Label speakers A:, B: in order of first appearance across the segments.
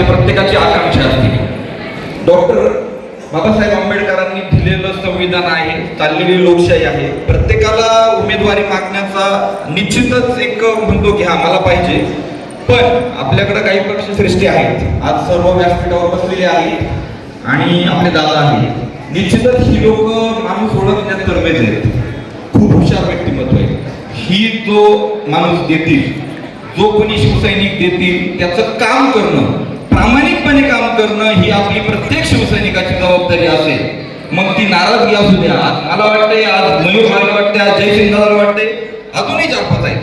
A: असते प्रत्येकाची आकांक्षा असते. डॉक्टर बाबासाहेब आंबेडकरांनी दिलेलं संविधान आहे चाललेली लोकशाही आहे. प्रत्येकाला उमेदवारी मागण्याचा निश्चितच एक म्हणतो की हा मला पाहिजे. पण आपल्याकडे काही पक्षश्रेष्ठी आहेत. आज सर्व व्यासपीठावर बसलेले आहेत आणि आपले दादा आहेत. निश्चितच ही लोक माणूस ओळखण्यात तरबेज आहेत. खूप हुशार व्यक्तिमत्व आहे. ही जो माणूस देतील जो कोणी शिवसैनिक देतील त्याचं काम करणं प्रामाणिकपणे काम करणं ही आपली प्रत्येक शिवसैनिकाची जबाबदारी असेल. मग ती नाराजगी असू द्या. मला वाटतंय आज मयूर मला वाटते आज जयसिंगाला वाटते अजूनही चार आहे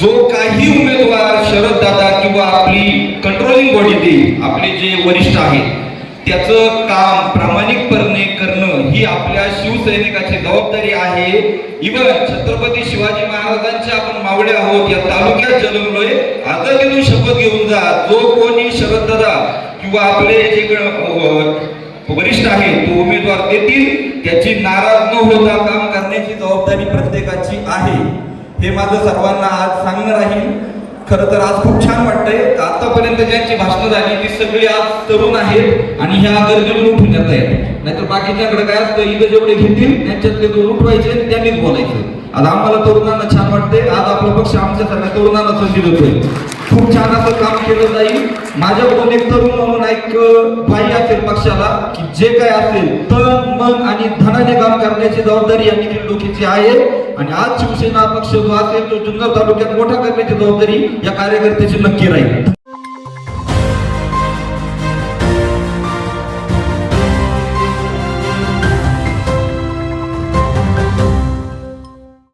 A: जो काही उमेदवार शरद दादा किंवा आपली कंट्रोलिंग बॉडी देईल आपले जे वरिष्ठ आहेत त्याचं काम प्रामाणिकपणे करणं ही आपल्या शिवसैनिकाची जबाबदारी आहे. इवन छत्रपती शिवाजी महाराजांचे आपण मावळे आहोत या तालुक्यात जन्मलोय. आता तिथून शपथ घेऊन जा. जो कोणी शरददादा किंवा आपले जे वरिष्ठ आहे तो उमेदवार देतील त्याची नाराज न होता काम करण्याची जबाबदारी प्रत्येकाची आहे. हे माझं सर्वांना आज सांगणं राहील. खरं तर आज खूप छान वाटतंय. आतापर्यंत ज्यांची भाषणं झाली ती सगळी आज तरुण आहेत आणि ह्या गर्दीतून उठून जात आहेत नाहीतर बाकीच्याकडे काय असतं इथं जेवढे घेतील त्यांच्यातले दोन उठवायचे त्यांनीच बोलायचे. आज आम्हाला तरुणांना छान वाटते आज आपला पक्ष आमच्यासारख्या तरुणांना संधी होतोय खूप छान असं काम केलं जाईल. माझ्याकडून एक तरुण म्हणून एक बाई असेल पक्षाला की जे काय असेल तन मन आणि धनाने काम करण्याची जबाबदारी या निखिल डोकीची आहे. आणि आज शिवसेना पक्ष जो असेल तो जुन्नर तालुक्यात मोठा करण्याची जबाबदारी या कार्यकर्त्याची नक्की राहील.